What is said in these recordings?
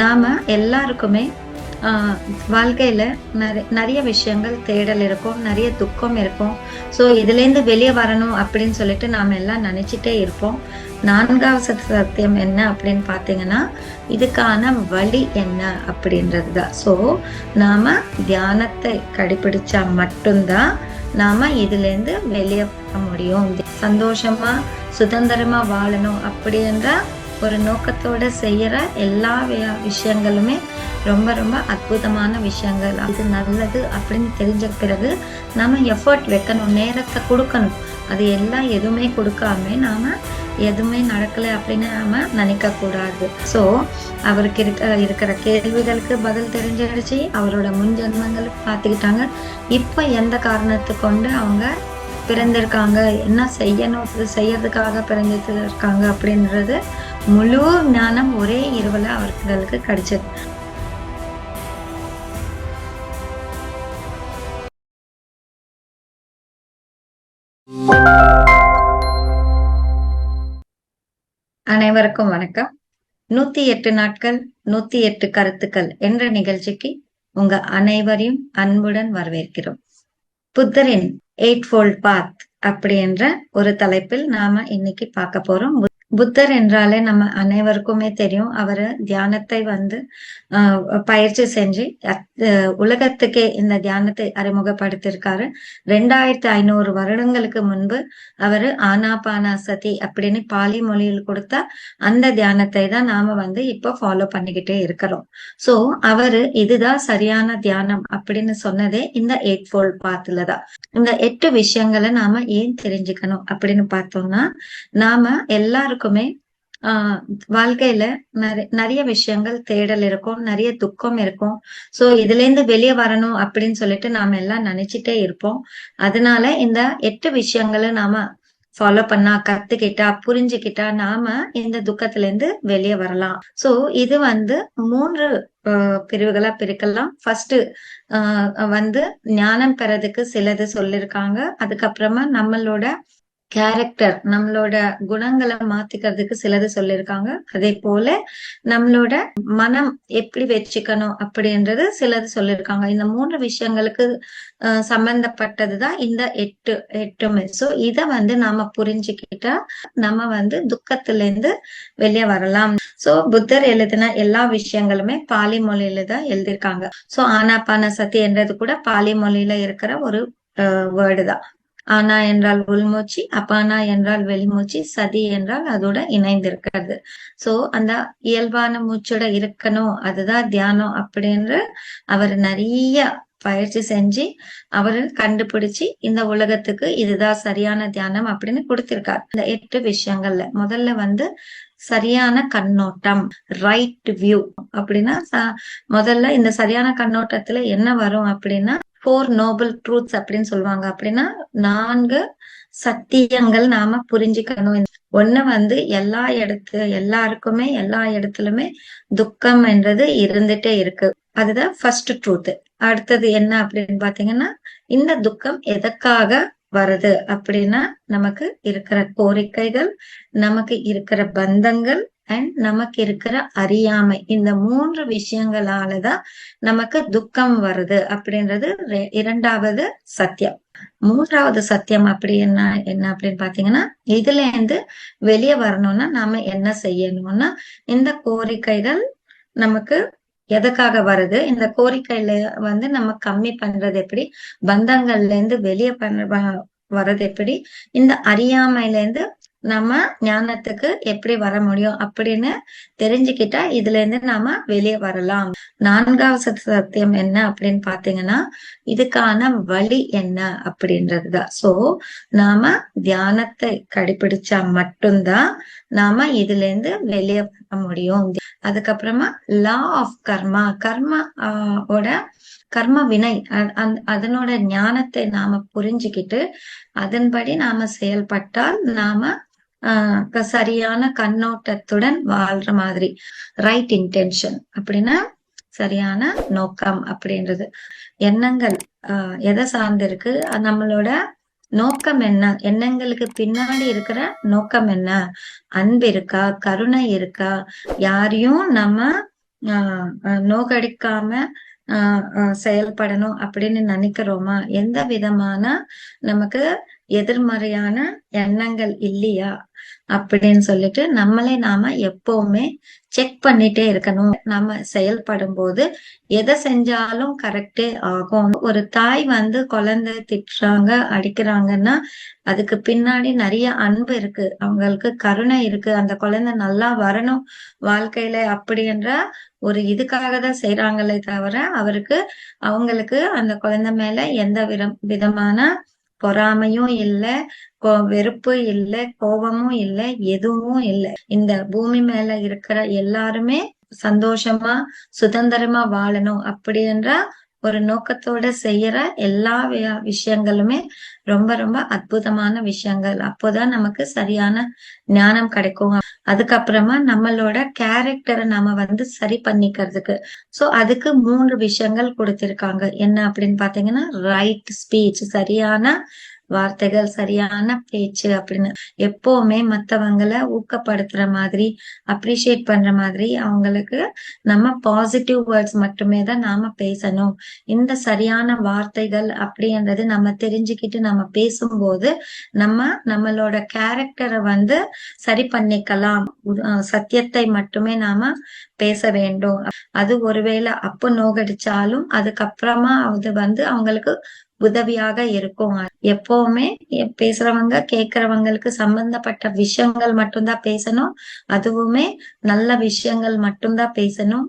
நாம் எல்லாருக்குமே வாழ்க்கையில் நிறைய நிறைய விஷயங்கள் தேடல் இருக்கும் நிறைய துக்கம் இருக்கும். ஸோ இதுலேருந்து வெளியே வரணும் அப்படின்னு சொல்லிட்டு நாம் எல்லாம் நினச்சிட்டே இருப்போம். நான்காவது சத்தியம் என்ன அப்படின்னு பார்த்தீங்கன்னா இதுக்கான வழி என்ன அப்படின்றது தான் ஸோ நாம் தியானத்தை கடைபிடிச்சா மட்டும்தான் நாம் இதுலேருந்து வெளியே வர முடியும். சந்தோஷமாக சுதந்திரமாக வாழணும் அப்படின்றா ஒரு நோக்கத்தோட செய்யற எல்லா விஷயங்களுமே ரொம்ப ரொம்ப அற்புதமான விஷயங்கள். இது நல்லது அப்படின்னு தெரிஞ்ச பிறகு நம்ம எஃபர்ட் வைக்கணும் நேரத்தை கொடுக்கணும். அது எல்லாம் எதுவுமே கொடுக்காம நாம எதுவுமே நடக்கலை அப்படின்னு நாம நினைக்க கூடாது. ஸோ அவருக்கு இருக்க இருக்கிற கேள்விகளுக்கு பதில் தெரிஞ்சிடுச்சு அவரோட முன் ஜென்மங்கள் பார்த்துக்கிட்டாங்க. இப்போ எந்த காரணத்தை கொண்டு அவங்க பிறந்திருக்காங்க? என்ன செய்யணும் செய்யறதுக்காக பிறந்திருக்காங்க அப்படின்றது முழு ஞானம் ஒரே இரவுல அவர்களுக்கு கிடைச்சது. அனைவருக்கும் வணக்கம். நூத்தி எட்டு நாட்கள் நூத்தி எட்டு கருத்துக்கள் என்ற நிகழ்ச்சிக்கு உங்க அனைவரையும் அன்புடன் வரவேற்கிறோம். புத்தரின் எயிட் ஃபோல்ட் பாத் அப்படி என்ற ஒரு தலைப்பில் நாம இன்னைக்கு பார்க்க போறோம். புத்தர் என்றாலே நம்ம அனைவருக்குமே தெரியும். அவர் தியானத்தை வந்து ஆஹ், பயிற்சி செஞ்சு உலகத்துக்கே இந்த தியானத்தை அறிமுகப்படுத்தியிருக்காரு ரெண்டாயிரத்தி ஐநூறு வருடங்களுக்கு முன்பு அவர் ஆனாபானா சதி அப்படின்னு பாலி மொழியில் கொடுத்த அந்த தியானத்தை தான் நாம வந்து இப்போ ஃபாலோ பண்ணிக்கிட்டே இருக்கிறோம். சோ அவரு இதுதான் சரியான தியானம் அப்படின்னு சொன்னதே இந்த எயிட் ஃபோல்ட் பாத்துல தான். இந்த எட்டு விஷயங்களை நாம ஏன் தெரிஞ்சுக்கணும் அப்படின்னு பார்த்தோம்னா நாம எல்லாருக்கும் ஆஹ் வாழ்க்கையில நிறைய நிறைய விஷயங்கள் தேடல் இருக்கும் நிறைய துக்கம் இருக்கும். சோ இதுல இருந்து வெளியே வரணும் அப்படின்னு சொல்லிட்டு நாம எல்லாம் நினைச்சிட்டே இருப்போம். அதனால இந்த எட்டு விஷயங்களை நாம ஃபாலோ பண்ணா கத்துக்கிட்டா புரிஞ்சுக்கிட்டா நாம இந்த துக்கத்துல இருந்து வெளியே வரலாம். சோ இது வந்து மூன்று பிரிவுகளா பிரிக்கலாம். ஃபர்ஸ்ட் வந்து ஞானம் பெறதுக்கு சிலது சொல்லிருக்காங்க. அதுக்கப்புறமா நம்மளோட கேரக்டர் நம்மளோட குணங்களை மாத்திக்கிறதுக்கு சிலது சொல்லியிருக்காங்க. அதே போல நம்மளோட மனம் எப்படி வச்சுக்கணும் அப்படின்றது சிலது சொல்லியிருக்காங்க. இந்த மூன்று விஷயங்களுக்கு சம்பந்தப்பட்டதுதான் இந்த எட்டு எட்டுமே. சோ இத வந்து நாம புரிஞ்சுக்கிட்டா நம்ம வந்து துக்கத்துல இருந்து வெளியே வரலாம். சோ புத்தர் எழுதின எல்லா விஷயங்களுமே பாலி மொழியில தான் எழுதியிருக்காங்க. சோ ஆனாபான சதி என்றது கூட பாலி மொழியில இருக்கிற ஒரு வேர்டு தான். ஆனா என்றால் உள்மூச்சு அப்பானா என்றால் வெளிமூச்சு சதி என்றால் அதோட இணைந்திருக்கிறது. சோ அந்த இயல்பான மூச்சோட இருக்கணும் அதுதான் தியானம் அப்படின்னு அவர் நிறைய பயிற்சி செஞ்சு அவரு கண்டுபிடிச்சு இந்த உலகத்துக்கு இதுதான் சரியான தியானம் அப்படின்னு கொடுத்திருக்காரு. இந்த எட்டு விஷயங்கள்ல முதல்ல வந்து சரியான கண்ணோட்டம் ரைட் வியூ அப்படின்னா முதல்ல இந்த சரியான கண்ணோட்டத்துல என்ன வரும் அப்படின்னா ஃபோர் நோபல் ட்ரூத்ஸ் அப்படின்னு சொல்லுவாங்க. அப்படின்னா நான்கு சத்தியங்கள் நாம புரிஞ்சுக்கணும். ஒண்ணு வந்து எல்லா இடத்து எல்லாருக்குமே எல்லா இடத்துலயுமே துக்கம் என்றது இருந்துட்டே இருக்கு. அதுதான் ஃபர்ஸ்ட் ட்ரூத் அடுத்தது என்ன அப்படின்னு பாத்தீங்கன்னா இந்த துக்கம் எதற்காக வருது அப்படின்னா நமக்கு இருக்கிற கோரிக்கைகள் நமக்கு இருக்கிற பந்தங்கள் அண்ட் நமக்கு இருக்கிற அறியாமை. இந்த மூன்று விஷயங்களாலதான் நமக்கு துக்கம் வருது அப்படின்றது இரண்டாவது சத்தியம். மூன்றாவது சத்தியம் அப்படி என்ன என்ன அப்படின்னு பாத்தீங்கன்னா இதுல இருந்து வெளியே வரணும்னா நாம என்ன செய்யணும்னா இந்த கோரிக்கைகள் நமக்கு எதுக்காக வருது? இந்த கோரிக்கையில வந்து நம்ம கம்மி பண்றது எப்படி? பந்தங்கள்ல இருந்து வெளியே பண்ண வர்றது எப்படி? இந்த அறியாமையில இருந்து நம்ம ஞானத்துக்கு எப்படி வர முடியும் அப்படின்னு தெரிஞ்சுக்கிட்டா இதுல இருந்து நாம வெளியே வரலாம். நான்காவது சத்தியம் என்ன அப்படின்னு பாத்தீங்கன்னா இதுக்கான வழி என்ன அப்படின்றதுதான். சோ நாம தியானத்தை கடைபிடிச்சா மட்டும்தான் நாம இதுல இருந்து வெளியே வர முடியும். அதுக்கப்புறமா லா ஆஃப் கர்மா கர்மா ஆஹ் ஓட கர்ம வினை. அந்த- அதனோட ஞானத்தை நாம புரிஞ்சுக்கிட்டு அதன்படி நாம செயல்பட்டால் நாம சரியான கண்ணோட்டத்துடன் வாழ்ற மாதிரி. ரைட் இன்டென்ஷன் அப்படின்னா சரியான நோக்கம் அப்படின்றது. எண்ணங்கள் ஆஹ் எதை சார்ந்திருக்கு? நம்மளோட நோக்கம் என்ன? எண்ணங்களுக்கு பின்னாடி இருக்கிற நோக்கம் என்ன? அன்பு இருக்கா? கருணை இருக்கா? யாரையும் நம்ம நோகடிக்காம செயல்படணும் அப்படின்னு நினைக்கிறோமா? எந்த விதமான நமக்கு எதிர்மறையான எண்ணங்கள் இல்லையா? அப்படின்னு சொல்லிட்டு நம்மளே நாம எப்பவுமே செக் பண்ணிட்டே இருக்கணும். நம்ம செயல்படும் போது எதை செஞ்சாலும் கரெக்டே ஆகும். ஒரு தாய் வந்து குழந்தை திட்டுறாங்க அடிக்கிறாங்கன்னா அதுக்கு பின்னாடி நிறைய அன்பு இருக்கு. அவங்களுக்கு கருணை இருக்கு. அந்த குழந்தை நல்லா வரணும் வாழ்க்கையில அப்படின்ற ஒரு இதுக்காக தான் செய்யறாங்களே தவிர அவருக்கு அவங்களுக்கு அந்த குழந்தை மேல எந்த விதமான பொறாமையும் இல்ல. வெறுப்பு இல்ல கோபமும் இல்ல எதுவும் இல்லை. இந்த பூமி மேல இருக்கிற எல்லாருமே சந்தோஷமா சுதந்திரமா வாழணும் அப்படின்ற ஒரு நோக்கத்தோட செய்யற எல்லா விஷயங்களுமே ரொம்ப ரொம்ப அற்புதமான விஷயங்கள். அப்போதான் நமக்கு சரியான ஞானம் கிடைக்கும். அதுக்கப்புறமா நம்மளோட கேரக்டரை நாம வந்து சரி பண்ணிக்கிறதுக்கு. சோ அதுக்கு மூன்று விஷயங்கள் கொடுத்திருக்காங்க. என்ன அப்படின்னு பாத்தீங்கன்னா ரைட் ஸ்பீச் சரியான வார்த்தைகள் சரியான பேச்சு அப்படின்னு. எப்பவுமே மத்தவங்களை ஊக்கப்படுத்துற மாதிரி அப்ரிஷியேட் பண்ற மாதிரி அவங்களுக்கு நம்ம பாசிட்டிவ் வேர்ட்ஸ் மட்டுமே தான் நாம பேசணும். இந்த சரியான வார்த்தைகள் அப்படின்றது நம்ம தெரிஞ்சுக்கிட்டு நம்ம பேசும்போது நம்ம நம்மளோட கேரக்டரை வந்து சரி பண்ணிக்கலாம். சத்தியத்தை மட்டுமே நாம பேச வேண்டும். அது ஒருவேளை அப்ப நோகடிச்சாலும் அதுக்கப்புறமா அது வந்து அவங்களுக்கு உதவியாக இருக்கும். எப்பவுமே பேசுறவங்க கேக்குறவங்களுக்கு சம்பந்தப்பட்ட விஷயங்கள் மட்டும்தான் பேசணும். அதுவுமே நல்ல விஷயங்கள் மட்டும்தான் பேசணும்.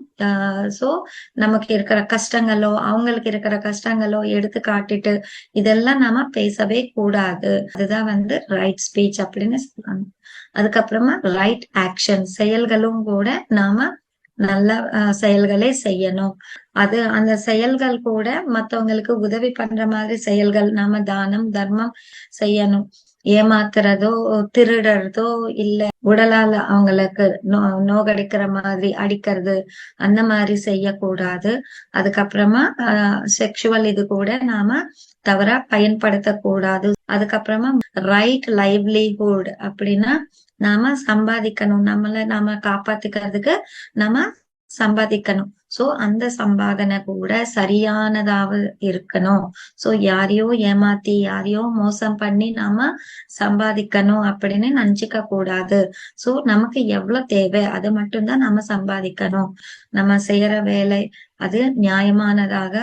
சோ நமக்கு இருக்கிற கஷ்டங்களோ அவங்களுக்கு இருக்கிற கஷ்டங்களோ எடுத்து காட்டிட்டு இதெல்லாம் நாம பேசவே கூடாது. அதுதான் வந்து ரைட் ஸ்பீச் அப்படின்னு சொல்லுவாங்க அதுக்கப்புறமா ரைட் ஆக்ஷன் செயல்களும் கூட நாம நல்ல செயல்களை செய்யணும். அது அந்த செயல்கள் கூட மத்தவங்களுக்கு உதவி பண்ற மாதிரி செயல்கள். நாம தானம் தர்மம் செய்யணும். ஏமாத்துறதோ திருடுறதோ இல்ல உடலால அவங்களுக்கு நோ நோகடிக்கிற மாதிரி அடிக்கிறது அந்த மாதிரி செய்யக்கூடாது. அதுக்கப்புறமா செக்ஷுவல் இது கூட நாம தவறா பயன்படுத்தக்கூடாது. அதுக்கப்புறமா ரைட் லைவ்லிஹுட் அப்படின்னா நாம சம்பாதிக்கணும். நம்மள நாம காப்பாத்திக்கிறதுக்கு நம்ம சம்பாதிக்கணும். சோ அந்த சம்பாதனை கூட சரியானதாக இருக்கணும். சோ யாரையோ ஏமாத்தி யாரையோ மோசம் பண்ணி நாம சம்பாதிக்கணும் அப்படின்னு நினைச்சுக்க கூடாது. சோ நமக்கு எவ்வளவு தேவை? அது மட்டும்தான் நம்ம சம்பாதிக்கணும். நம்ம செய்யற வேலை அது நியாயமானதாக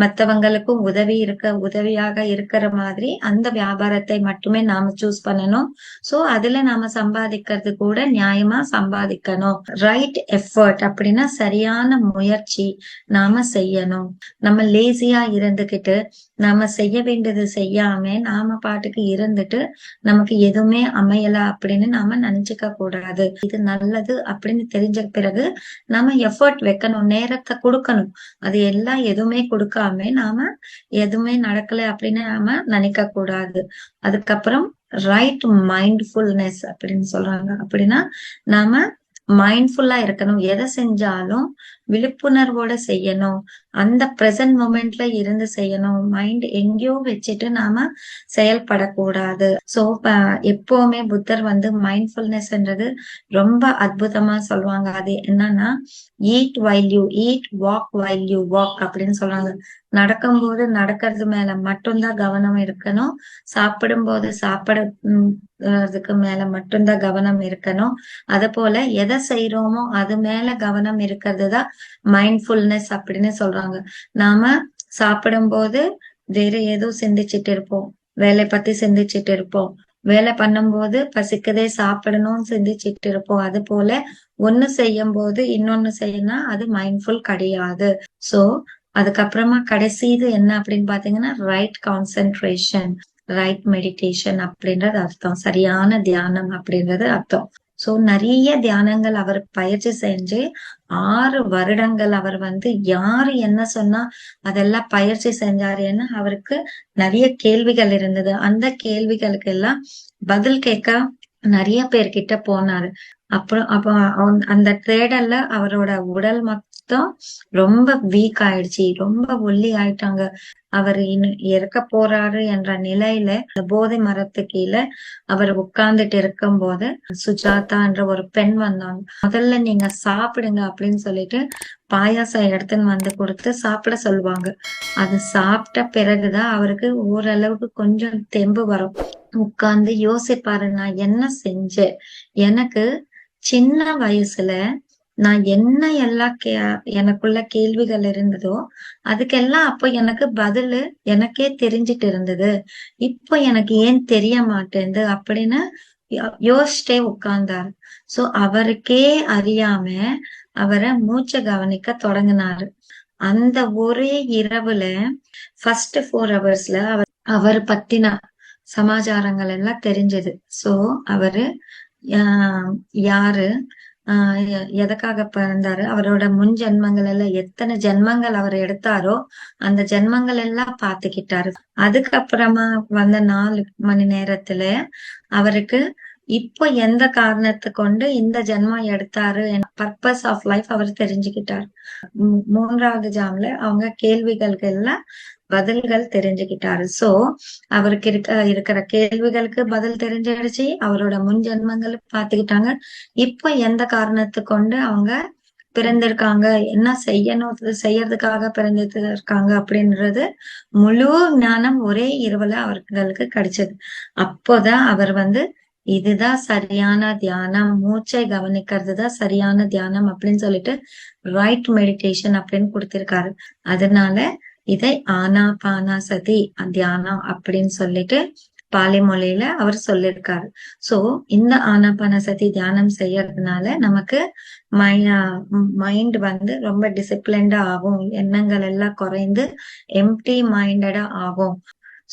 மற்றவங்களுக்கும் உதவி இருக்க உதவியாக இருக்கிற மாதிரி அந்த வியாபாரத்தை மட்டுமே நாம சூஸ் பண்ணணும். சோ அதுல நாம சம்பாதிக்கிறது கூட நியாயமா சம்பாதிக்கணும். ரைட் எஃபர்ட் அப்படின்னா சரியான முயற்சி நாம செய்யணும். நம்ம லேசியா இருந்துகிட்டு நாம செய்ய வேண்டியது செய்யாம நாம பாட்டுக்கு இருந்துட்டு நமக்கு எதுவுமே அமையல அப்படின்னு நாம நினைச்சுக்க கூடாது. இது நல்லது அப்படின்னு தெரிஞ்ச பிறகு நாம எஃபர்ட் வைக்கணும் நேரத்தை கொடுக்கணும். அது எல்லாம் எதுவுமே கொடுக்காம நாம எதுவுமே நடக்கல அப்படின்னு நாம நினைக்க கூடாது. அதுக்கப்புறம் ரைட் மைண்ட்ஃபுல்னஸ் அப்படின்னு சொல்றாங்க. அப்படின்னா நாம மைண்ட்ஃபுல்லா இருக்கணும். எதை செஞ்சாலும் விழிப்புணர்வோட செய்யணும். அந்த பிரசன்ட் மூமெண்ட்ல இருந்து செய்யணும். மைண்ட் எங்கேயோ வச்சுட்டு நாம செயல்படக்கூடாது. சோ எப்பவுமே புத்தர் வந்து மைண்ட்ஃபுல்னஸ்ன்றது ரொம்ப அற்புதமா சொல்லுவாங்க. அது என்னன்னா eat while you eat walk while you walk அப்படின்னு சொல்றாங்க நடக்கும்போது நடக்கிறது மேல மட்டும்தான் கவனம் இருக்கணும். சாப்பிடும் போது சாப்பிடுறதுக்கு மேல மட்டும்தான் கவனம் இருக்கணும். அத போல எதை செய்யறோமோ அது மேல கவனம் இருக்கிறது தான் மைண்ட்ஃபுல்னஸ் அப்படின்னு சொல்றாங்க. நாம சாப்பிடும் போது வேற ஏதோ சிந்திச்சுட்டு இருப்போம். வேலை பத்தி சிந்திச்சுட்டு இருப்போம். வேலை பண்ணும்போது பசிக்கதே சாப்பிடணும்னு சிந்திச்சுட்டு இருப்போம். அது போல ஒண்ணு செய்யும் போது இன்னொன்னு செய்யணும் அது மைண்ட்ஃபுல் கிடையாது. சோ அதுக்கப்புறமா கடைசி இது என்ன அப்படின்னு பாத்தீங்கன்னா ரைட் கான்சென்ட்ரேஷன் ரைட் மெடிடேஷன் அப்படின்றது அர்த்தம். சரியான தியானம் அப்படின்றது அர்த்தம். சோ நிறைய தியானங்கள் அவர் பயிற்சி செஞ்சு ஆறு வருடங்கள் அவர் வந்து யாரு என்ன சொன்னா அதெல்லாம் பயிற்சி செஞ்சாருன்னு அவருக்கு நிறைய கேள்விகள் இருந்தது. அந்த கேள்விகளுக்கு எல்லாம் பதில் கேட்க நிறைய பேர்கிட்ட போனாரு. அப்புறம் அப்ப அந்த தேடல்ல அவரோட உடல் தான் ரொம்ப வீக் ஆயிடுச்சு. ரொம்ப ஒல்லி ஆயிட்டாங்க. அவர் இன்னும் இறக்க போறாரு என்ற நிலையில அந்த போதை மரத்து கீழே அவர் உட்கார்ந்துட்டு இருக்கும் போது சுஜாதா என்ற ஒரு பெண் வந்தாங்க. முதல்ல நீங்க சாப்பிடுங்க அப்படின்னு சொல்லிட்டு பாயாசம் எடுத்துன்னு வந்து கொடுத்து சாப்பிட சொல்லுவாங்க. அது சாப்பிட்ட பிறகுதான் அவருக்கு ஓரளவுக்கு கொஞ்சம் தெம்பு வரும். உட்கார்ந்து யோசிப்பாரு நான் என்ன செஞ்சேன்? எனக்கு சின்ன வயசுல நான் என்ன எல்லாம் கே எனக்குள்ள கேள்விகள் இருந்ததோ அதுக்கெல்லாம் அப்போ எனக்கு பதிலு எனக்கே தெரிஞ்சிட்டு இருந்தது. இப்போ எனக்கு ஏன் தெரிய மாட்டேங்குது அப்படின்னு யோசிச்சே உட்கார்ந்தார் உட்கார்ந்தாரு. சோ அவருக்கே அறியாம அவரை மூச்சை கவனிக்க தொடங்கினாரு. அந்த ஒரே இரவுல ஃபர்ஸ்ட் ஃபோர் ஹவர்ஸ்ல அவர் அவர் பத்தின சமாச்சாரங்கள் எல்லாம் தெரிஞ்சது. சோ அவரு ஆஹ் யாரு ஆஹ் எதற்காக எதுக்காக பிறந்தாரு? அவரோட முன் ஜென்மங்கள் எல்லாம் எத்தனை ஜென்மங்கள் அவர் எடுத்தாரோ அந்த ஜென்மங்கள் எல்லாம் பாத்துக்கிட்டாரு அதுக்கப்புறமா வந்த நாலு மணி நேரத்துல அவருக்கு இப்போ எந்த காரணத்தை கொண்டு இந்த ஜென்மம் எடுத்தாரு பர்பஸ் ஆஃப் லைஃப் அவர் தெரிஞ்சுக்கிட்டார். மூன்றாவது ஜாம்ல அவங்க கேள்விகளுக்கு எல்லாம் பதில்கள் தெரிஞ்சுக்கிட்டாரு. சோ அவருக்கு இருக்க இருக்கிற கேள்விகளுக்கு பதில் தெரிஞ்சிடுச்சு. அவரோட முன் ஜென்மங்களும் பாத்துக்கிட்டாங்க இப்ப எந்த காரணத்தை கொண்டு அவங்க பிறந்திருக்காங்க? என்ன செய்யணும்? செய்யறதுக்காக பிறந்திருக்காங்க அப்படின்றது முழு ஞானம் ஒரே இரவுல அவர்களுக்கு கிடைச்சது. அப்போதான் அவர் வந்து இதுதான் சரியான தியானம். மூச்சை கவனிக்கிறது தான் சரியான தியானம் அப்படின்னு சொல்லிட்டு ரைட் மெடிடேஷன் அப்படின்னு கொடுத்திருக்காரு. அதனால இதை ஆனாபானா சதி தியானம் அப்படின்னு சொல்லிட்டு பாலி மொழியில அவர் சொல்லியிருக்காரு சோ இந்த ஆனாபான சதி தியானம் செய்யறதுனால நமக்கு மைண்ட் வந்து ரொம்ப டிசிப்ளின்டா ஆகும். எண்ணங்கள் எல்லாம் குறைந்து எம்டி மைண்டடா ஆகும்.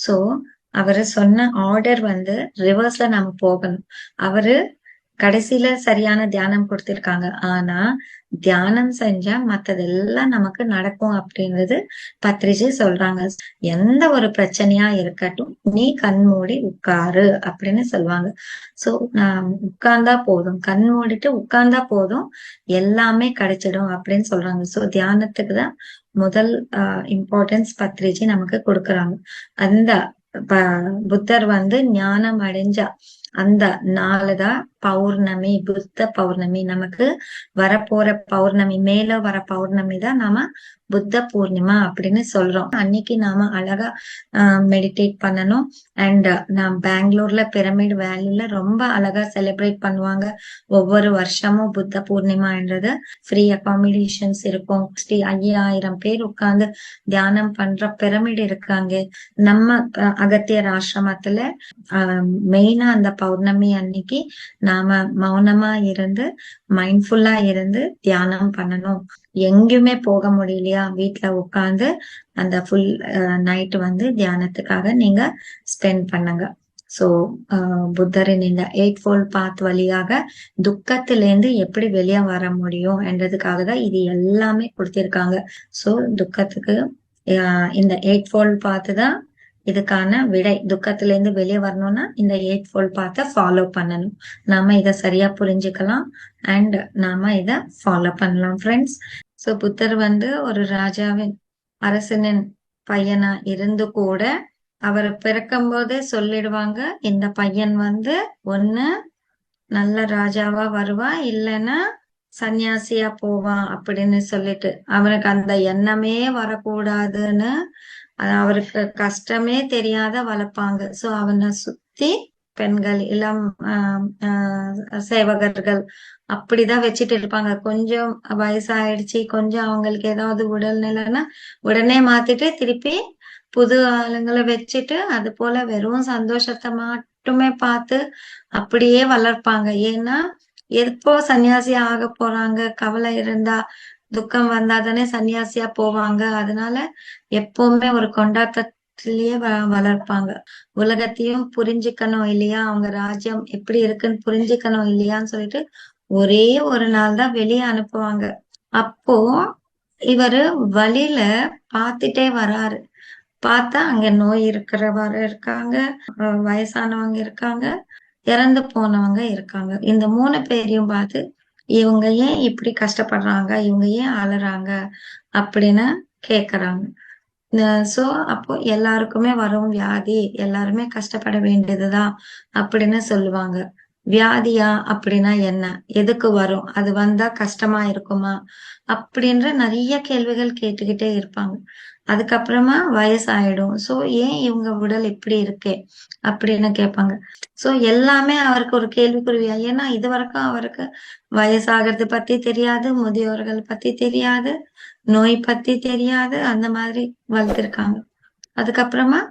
சோ அவரு சொன்ன ஆர்டர் வந்து ரிவர்ஸ்ல நம்ம போகணும். அவரு கடைசியில சரியான தியானம் கொடுத்திருக்காங்க. ஆனா தியானம் செஞ்சா மத்ததெல்லாம் நமக்கு நடக்கும் அப்படின்றது பத்ரிஜி சொல்றாங்க. எந்த ஒரு பிரச்சனையா இருக்கட்டும் நீ கண் மூடி உட்காரு அப்படின்னு சொல்லுவாங்க. சோ நான் உட்கார்ந்தா போதும். கண் மூடிட்டு உட்கார்ந்தா போதும். எல்லாமே கிடைச்சிடும் அப்படின்னு சொல்றாங்க. சோ தியானத்துக்கு தான் முதல் இம்பார்ட்டன்ஸ் பத்ரிஜி நமக்கு கொடுக்குறாங்க. அந்த புத்தர் வந்து ஞானம் அடைஞ்சா அந்த நாளுதான் பௌர்ணமி புத்த பௌர்ணமி நமக்கு வரப்போற பௌர்ணமி மேல வர பௌர்ணமி தான் நாம புத்த பூர்ணிமா அப்படின்னு சொல்றோம். அன்னைக்கு நாம அழகா மெடிடேட் பண்ணணும். அண்ட் நான் பெங்களூர்ல பிரமிட் வேலில ரொம்ப அழகா செலிப்ரேட் பண்ணுவாங்க. ஒவ்வொரு வருஷமும் புத்த பூர்ணிமான்றது. ஃப்ரீ அகாமடேஷன்ஸ் இருக்கும். ஸ்ரீ ஐயாயிரம் பேர் உட்கார்ந்து தியானம் பண்ற பிரமிட் இருக்காங்க நம்ம அகத்தியர் ஆசிரமத்துல மெயினா அந்த பௌர்ணமி அன்னைக்கு நாம மௌனமா இருந்து மைண்ட்ஃபுல்லா இருந்து தியானம் பண்ணணும். எங்கேயுமே போக முடியலையா? வீட்டுல உட்கார்ந்து அந்த ஃபுல் நைட் வந்து தியானத்துக்காக நீங்க ஸ்பெண்ட் பண்ணுங்க. சோ புத்தரின் இந்த எயிட் ஃபோல்ட் பாத் வழியாக துக்கத்திலேருந்து எப்படி வெளியே வர முடியும் என்றதுக்காக தான் இது எல்லாமே கொடுத்திருக்காங்க. சோ துக்கத்துக்கு இந்த எயிட் ஃபோல்ட் பாத்து தான் இதுக்கான விடை துக்கத்துல இருந்து வெளியே வரணும்னா இந்த எயிட் ஃபோல்ட் பாத்தை ஃபாலோ பண்ணணும். நாம இதை சரியா புரிஞ்சுக்கலாம். அண்ட் நாம இத ஃபாலோ பண்ணலாம் ஃப்ரெண்ட்ஸ் ஸோ புத்தர் வந்து ஒரு ராஜாவின் அரசனின் பையனா இருந்து கூட அவர் பிறக்கும் போதே சொல்லிடுவாங்க இந்த பையன் வந்து ஒண்ணு நல்ல ராஜாவா வருவா இல்லைன்னா சன்னியாசியா போவான் அப்படின்னு சொல்லிட்டு. அவனுக்கு அந்த எண்ணமே வரக்கூடாதுன்னு அது அவருக்கு கஷ்டமே தெரியாத வளர்ப்பாங்க. சோ அவனை சுத்தி பெண்கள் இளம் ஆஹ் ஆஹ் சேவகர்கள் அப்படிதான் வச்சுட்டு இருப்பாங்க. கொஞ்சம் வயசாயிடுச்சு கொஞ்சம் அவங்களுக்கு ஏதாவது உடல்நிலைன்னா உடனே மாத்திட்டு திருப்பி புது ஆளுங்களை வச்சுட்டு அது போல வெறும் சந்தோஷத்தை மட்டுமே பார்த்து அப்படியே வளர்ப்பாங்க. ஏன்னா எப்போ சன்னியாசி ஆக போறாங்க கவலை இருந்தா துக்கம் வந்தாதானே சன்னியாசியா போவாங்க. அதனால எப்பவுமே ஒரு கொண்டாட்டத்திலேயே வ- வளர்ப்பாங்க. உலகத்தையும் புரிஞ்சுக்கணும் இல்லையா? அவங்க ராஜ்யம் எப்படி இருக்குன்னு புரிஞ்சுக்கணும் இல்லையான்னு சொல்லிட்டு ஒரே ஒரு நாள் தான் வெளியே அனுப்புவாங்க. அப்போ இவரு வழியில பாத்துட்டே வராரு. பார்த்தா அங்க நோய் இருக்கிறவரு இருக்காங்க வயசானவங்க இருக்காங்க இறந்து போனவங்க இருக்காங்க. இந்த மூணு பேரையும் பார்த்து இவங்க ஏன் இப்படி கஷ்டப்படுறாங்க? இவங்க ஏன் அழறாங்க? அப்படின்னு கேக்குறாங்க. சோ அப்போ எல்லாருக்குமே வரும் வியாதி. எல்லாருமே கஷ்டப்பட வேண்டியதுதான் அப்படின்னு சொல்லுவாங்க. வியாதியா அப்படின்னா என்ன? எதுக்கு வரும்? அது வந்தா கஷ்டமா இருக்குமா? அப்படின்ற நிறைய கேள்விகள் கேட்டுக்கிட்டே இருப்பாங்க. அதுக்கப்புறமா வயசாயிடும். சோ ஏன் இவங்க உடல் இப்படி இருக்கே? அப்படின்னு கேட்பாங்க. சோ எல்லாமே அவருக்கு ஒரு கேள்விக்குறியா? ஏன்னா இது வரைக்கும் அவருக்கு வயசாகிறது பத்தி தெரியாது முதியோர்கள் பத்தி தெரியாது நோய் பத்தி தெரியாது அந்த மாதிரி வளர்த்திருக்காங்க. அதுக்கப்புறமா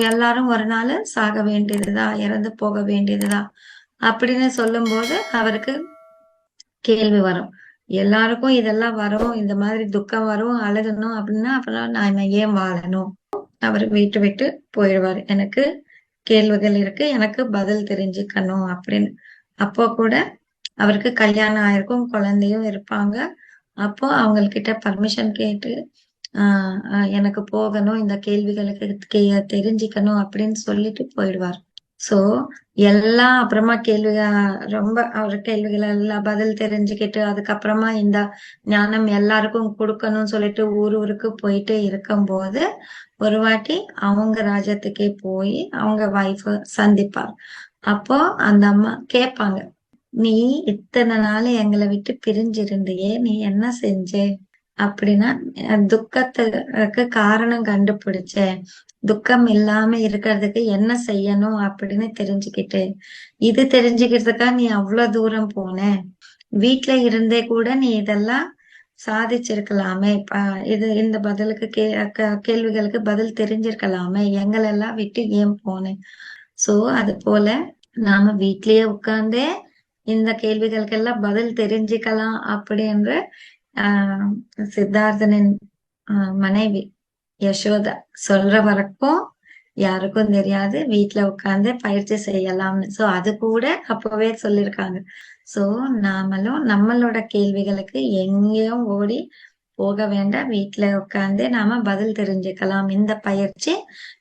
எல்லாரும் ஒரு நாள் சாக வேண்டியதுதா? இறந்து போக வேண்டியதுதா? அப்படின்னு சொல்லும் போது அவருக்கு கேள்வி வரும். எல்லாருக்கும் இதெல்லாம் வரும் இந்த மாதிரி துக்கம் வரும் அழுகணும் அப்படின்னா அப்புறம் நான் ஏன் வாழணும்? அவர் வீட்டு விட்டு போயிடுவார். எனக்கு கேள்விகள் இருக்கு எனக்கு பதில் தெரிஞ்சுக்கணும் அப்படின்னு. அப்போ கூட அவருக்கு கல்யாணம் ஆயிருக்கும் குழந்தையும் இருப்பாங்க. அப்போ அவங்கக்கிட்ட பர்மிஷன் கேட்டு ஆஹ் எனக்கு போகணும் இந்த கேள்விகளுக்கு தெரிஞ்சுக்கணும் அப்படின்னு சொல்லிட்டு போயிடுவார். சோ எல்லாம் அப்புறமா கேள்வி ரொம்ப அவர் கேள்விகள் எல்லாம் பதில் தெரிஞ்சுக்கிட்டு அதுக்கப்புறமா இந்த ஞானம் எல்லாருக்கும் கொடுக்கணும்னு சொல்லிட்டு ஊர் ஊருக்கு போயிட்டு இருக்கும்போது ஒரு வாட்டி அவங்க ராஜ்யத்துக்கே போய் அவங்க வைஃப் சந்திப்பார் அப்போ அந்த அம்மா கேட்பாங்க நீ இத்தனை நாள் எங்களை விட்டு பிரிஞ்சிருந்தியே நீ என்ன செஞ்ச? அப்படின்னா துக்கத்துக்கு காரணம் கண்டுபிடிச்சேன். துக்கம் இல்லாம இருக்கிறதுக்கு என்ன செய்யணும் அப்படின்னு தெரிஞ்சுக்கிட்டு இது தெரிஞ்சுக்கிறதுக்கா நீ அவ்வளவு தூரம் போன? வீட்டுல இருந்தே கூட நீ இதெல்லாம் சாதிச்சிருக்கலாமே. இது இந்த பதிலுக்கு கே கேள்விகளுக்கு பதில் தெரிஞ்சிருக்கலாமே. எங்களெல்லாம் விட்டு ஏன் போனேன் சோ அது போல நாம வீட்லயே உட்கார்ந்தே இந்த கேள்விகளுக்கெல்லாம் பதில் தெரிஞ்சுக்கலாம் அப்படின்ற ஆஹ் சித்தார்த்தனின் மனைவி. யசோதா சொல்ற வரைக்கும் யாருக்கும் தெரியாது. வீட்டுல உட்காந்து பயிற்சி செய்யலாம்னு. சோ அது கூட அப்பவே சொல்லிருக்காங்க. சோ நாமளும் நம்மளோட கேள்விகளுக்கு எங்கேயும் ஓடி போக வேண்டாம். வீட்டுல உட்காந்து நாம பதில் தெரிஞ்சுக்கலாம். இந்த பயிற்சி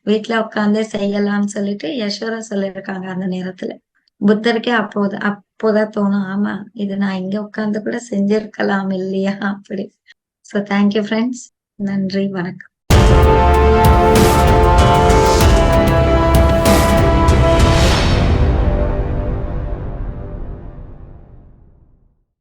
வீட்டுல உட்காந்து செய்யலாம்னு சொல்லிட்டு யசோதா சொல்லியிருக்காங்க அந்த நேரத்துல. புத்தருக்கே அப்போது அப்போதான் தோணும் ஆமா இது நான் இங்க உட்காந்து கூட செஞ்சிருக்கலாம் இல்லையா? அப்படி. சோ தேங்க்யூ ஃப்ரெண்ட்ஸ் நன்றி வணக்கம். Música